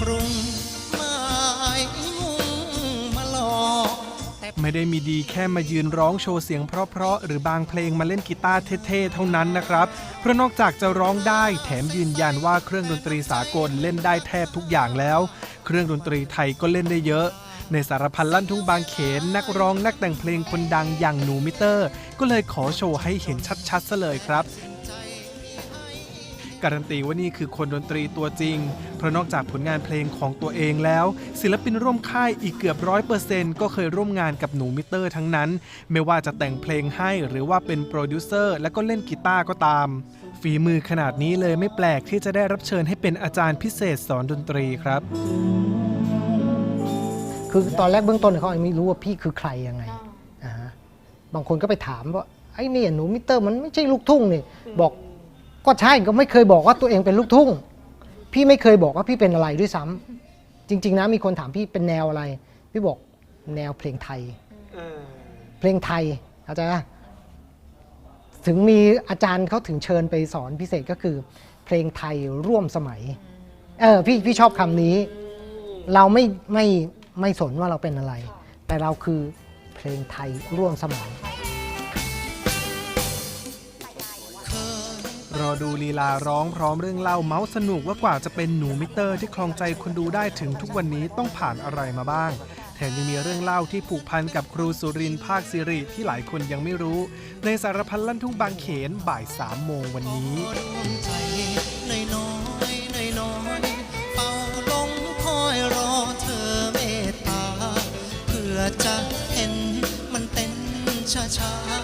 กรุงไม่มาหลอกไม่ได้มีดีแค่มายืนร้องโชว์เสียงเพราะๆหรือบางเพลงมาเล่นกีตาร์เท่ๆเท่านั้นนะครับ เพราะนอกจากจะร้องได้แถมยืนยันว่าเครื่องดนตรีสากลเล่นได้แทบทุกอย่างแล้ว เครื่องดนตรีไทยก็เล่นได้เยอะ ในสารพันลั่นทุ่งบางเขน นักร้องนักแต่งเพลงคนดังอย่างหนูมิเตอร์ ก็เลยขอโชว์ให้เห็นชัดๆซะเลยครับ การันตีว่านี่คือคนดนตรีตัวจริง เพราะนอกจากผลงานเพลงของตัวเองแล้ว ศิลปินร่วมค่ายอีกเกือบร้อยเปอร์เซ็นต์ก็เคยร่วมงานกับหนูมิเตอร์ทั้งนั้น ไม่ว่าจะแต่งเพลงให้หรือว่าเป็นโปรดิวเซอร์และก็เล่นกีตาร์ก็ตาม ฝีมือขนาดนี้เลยไม่แปลกที่จะได้รับเชิญให้เป็นอาจารย์พิเศษสอนดนตรีครับ คือตอนแรกเบื้องต้นเขายังไม่รู้ว่าพี่คือใครยังไงอ่าฮะบางคนก็ไปถามว่าไอ้เนี่ยหนูมิเตอร์มันไม่ใช่ลูกทุ่งนี่บอก ก็ใช่ก็ไม่เคยบอกว่าตัวเองเป็นลูกทุ่ง พี่ไม่เคยบอกว่าพี่เป็นอะไรด้วยซ้ำจริง ๆ นะมีคนถามพี่เป็นแนวอะไร พี่บอกแนวเพลงไทยเพลงไทยเข้าใจปะถึงมีอาจารย์เขาถึงเชิญไปสอนพิเศษก็คือ เพลงไทยร่วมสมัย เออพี่พี่ชอบคำนี้ เราไม่ไม่ไม่สนว่าเราเป็นอะไร แต่เราคือเพลงไทยร่วมสมัย ดูลีลาร้องพร้อมเรื่องเล่าเมาส์สนุกว่ากว่าจะเป็นหนูมิเตอร์ที่คลองใจคนดูได้ถึงทุกวันนี้ต้องผ่านอะไรมาบ้าง แถมยังมีเรื่องเล่าที่ผูกพันกับครูสุรินทร์ภาคสิริที่หลายคนยังไม่รู้ ในสารพันลั่นทุ่งบางเขนบ่ายสามโมงวันนี้จน้อยน้อยน้อยน้อยๆเพื่อจะเห็นมันเต้นช้าช้าๆ